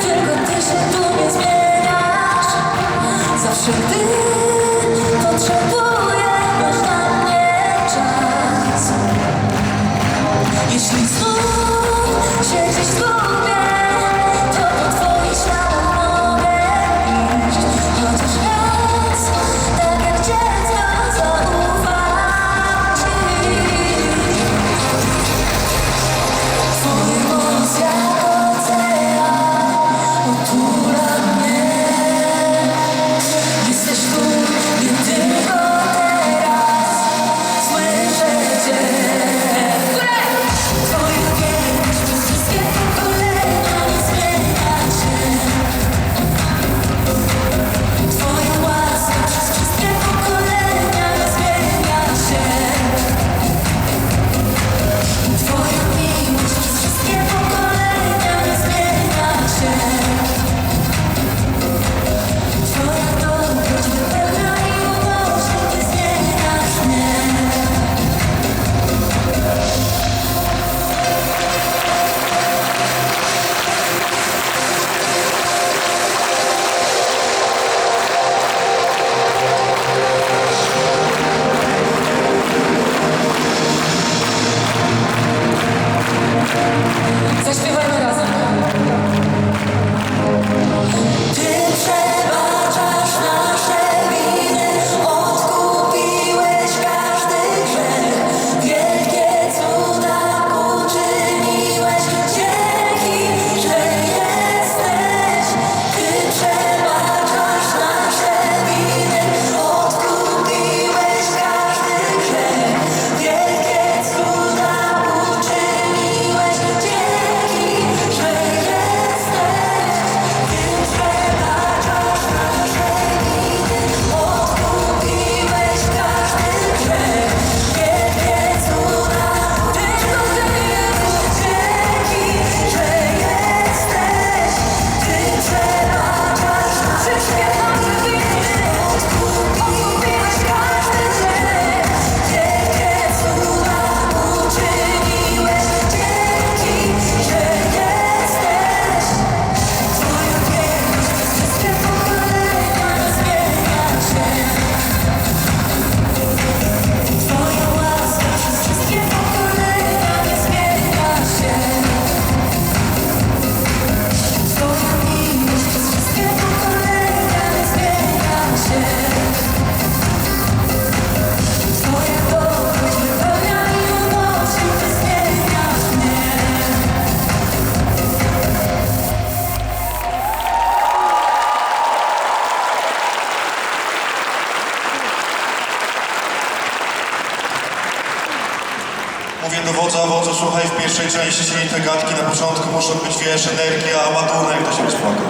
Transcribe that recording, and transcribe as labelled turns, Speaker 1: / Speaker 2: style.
Speaker 1: Tylko ty się tu nie zmieniasz Zawsze ty. Vocês tiveram
Speaker 2: Mówię do wodza, wodzu, słuchaj, w pierwszej części się te gadki na początku muszą być, wiesz, energia, ładunek, to się rozpłaka.